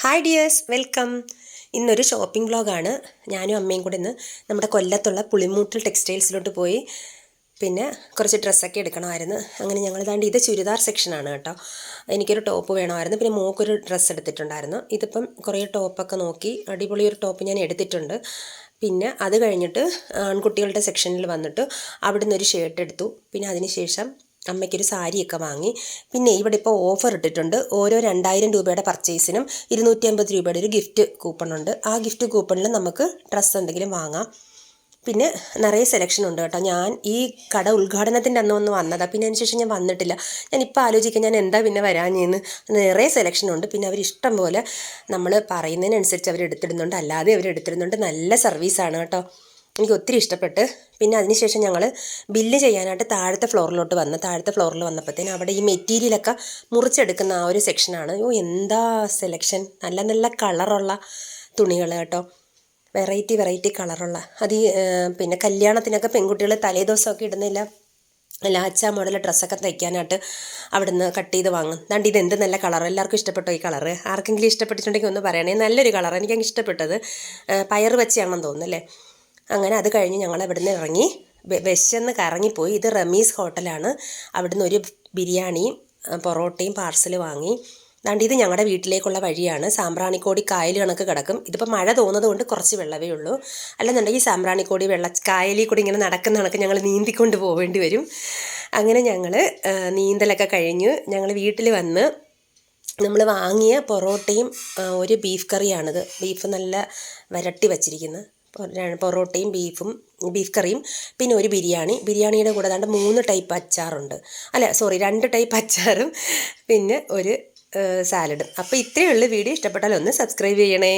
Hi dears welcome ഇന്നൊരു shopping വ്ളോഗാണ് ഞാനും അമ്മയും കൂടെ ഇന്ന് നമ്മുടെ കൊല്ലത്തുള്ള പുളിമൂട്ടിൽ ടെക്സ്റ്റൈൽസിലോട്ട് പോയി. പിന്നെ കുറച്ച് ഡ്രസ്സൊക്കെ എടുക്കണമായിരുന്നു. അങ്ങനെ ഞങ്ങൾ ഇതാണ്ട് ഇത് ചുരിദാർ സെക്ഷനാണ് കേട്ടോ. എനിക്കൊരു ടോപ്പ് വേണമായിരുന്നു. പിന്നെ മോക്കൊരു ഡ്രസ്സ് എടുത്തിട്ടുണ്ടായിരുന്നു. ഇതിപ്പം കുറേ ടോപ്പൊക്കെ നോക്കി അടിപൊളി ഒരു ടോപ്പ് ഞാൻ എടുത്തിട്ടുണ്ട്. പിന്നെ അത് കഴിഞ്ഞിട്ട് ആൺകുട്ടികളുടെ സെക്ഷനിൽ വന്നിട്ട് അവിടുന്ന് ഒരു ഷർട്ട് എടുത്തു. പിന്നെ അതിന് ശേഷം അമ്മയ്ക്കൊരു സാരിയൊക്കെ വാങ്ങി. പിന്നെ ഇവിടെ ഇപ്പോൾ ഓഫർ ഇട്ടിട്ടുണ്ട്. ഓരോ രണ്ടായിരം രൂപയുടെ പർച്ചേസിനും ഇരുന്നൂറ്റി അമ്പത് രൂപയുടെ ഒരു ഗിഫ്റ്റ് കൂപ്പൺ ഉണ്ട്. ആ ഗിഫ്റ്റ് കൂപ്പണിൽ നമുക്ക് ഡ്രസ്സ് എന്തെങ്കിലും വാങ്ങാം. പിന്നെ നിറയെ സെലക്ഷൻ ഉണ്ട് കേട്ടോ. ഞാൻ ഈ കട ഉദ്ഘാടനത്തിന്റെ അന്ന് ഒന്ന് വന്നതാണ് പിന്നെ അതിനുശേഷം ഞാൻ വന്നിട്ടില്ല. ഞാൻ ഇപ്പോൾ ആലോചിക്കാം ഞാൻ എന്താ പിന്നെ വരാഞ്ഞെന്ന്. നിറയെ സെലക്ഷൻ ഉണ്ട്. പിന്നെ അവർ ഇഷ്ടം പോലെ നമ്മൾ പറയുന്നതിനനുസരിച്ച് അവർ എടുത്തിടുന്നുണ്ട്. അല്ലാതെ അവർ എടുത്തിടുന്നുണ്ട്. നല്ല സർവീസാണ് കേട്ടോ. എനിക്ക് ഒത്തിരി ഇഷ്ടപ്പെട്ട്. പിന്നെ അതിനുശേഷം ഞങ്ങൾ ബില്ല് ചെയ്യാനായിട്ട് താഴത്തെ ഫ്ലോറിലോട്ട് വന്ന് താഴത്തെ ഫ്ലോറിൽ വന്നപ്പോഴത്തേനും അവിടെ ഈ മെറ്റീരിയലൊക്കെ മുറിച്ചെടുക്കുന്ന ആ ഒരു സെക്ഷനാണ്. ഓ എന്താ സെലക്ഷൻ? നല്ല നല്ല കളറുള്ള തുണികൾ കേട്ടോ. വെറൈറ്റി വെറൈറ്റി കളറുള്ള. അത് പിന്നെ കല്യാണത്തിനൊക്കെ പെൺകുട്ടികൾ തലേദിവസമൊക്കെ ഇടുന്നില്ല. ലാച്ച മോഡൽ ഡ്രസ്സൊക്കെ തയ്ക്കാനായിട്ട് അവിടുന്ന് കട്ട് ചെയ്ത് വാങ്ങും. ദാണ്ട് ഇത് എന്ത് നല്ല കളർ എല്ലാവർക്കും ഇഷ്ടപ്പെട്ടോ ഈ കളർ ആർക്കെങ്കിലും ഇഷ്ടപ്പെട്ടിട്ടുണ്ടെങ്കിൽ ഒന്ന് പറയണേ. നല്ലൊരു കളർ എനിക്ക് ഇഷ്ടപ്പെട്ടത്. പയർ വെച്ചാണെന്ന് തോന്നുന്നു അല്ലേ? അങ്ങനെ അത് കഴിഞ്ഞ് ഞങ്ങൾ അവിടെ നിന്ന് ഇറങ്ങി വിശന്ന് കറങ്ങിപ്പോയി. ഇത് റമീസ് ഹോട്ടലാണ്. അവിടുന്ന് ഒരു ബിരിയാണിയും പൊറോട്ടയും പാർസൽ വാങ്ങി. അതുകൊണ്ട് ഇത് ഞങ്ങളുടെ വീട്ടിലേക്കുള്ള വഴിയാണ്. സാമ്പ്രാണിക്കോടി കായൽ കണക്ക് കിടക്കും. ഇതിപ്പോൾ മഴ തോന്നുന്നത് കൊണ്ട് കുറച്ച് വെള്ളമേ ഉള്ളൂ. അല്ലെന്നുണ്ടെങ്കിൽ സാമ്പ്രാണിക്കോടി വെള്ള കായലിൽ കൂടി ഇങ്ങനെ നടക്കുന്ന കണക്ക് ഞങ്ങൾ നീന്തിക്കൊണ്ട് പോവേണ്ടി വരും. അങ്ങനെ ഞങ്ങൾ നീന്തലൊക്കെ കഴിഞ്ഞ് ഞങ്ങൾ വീട്ടിൽ വന്ന് നമ്മൾ വാങ്ങിയ പൊറോട്ടയും ഒരു ബീഫ് കറിയാണിത്. ബീഫ് നല്ല വരട്ടി വച്ചിരിക്കുന്നത് പൊറോട്ടയും ബീഫും ബീഫ് കറിയും പിന്നെ ഒരു ബിരിയാണി. ബിരിയാണിയുടെ കൂടെ ദാണ്ട് മൂന്ന് ടൈപ്പ് അച്ചാറുണ്ട്. അല്ല സോറി രണ്ട് ടൈപ്പ് അച്ചാറും പിന്നെ ഒരു സാലഡും. അപ്പോൾ ഇത്രയേ ഉള്ളൂ. വീഡിയോ ഇഷ്ടപ്പെട്ടാൽ ഒന്ന് സബ്സ്ക്രൈബ് ചെയ്യണേ.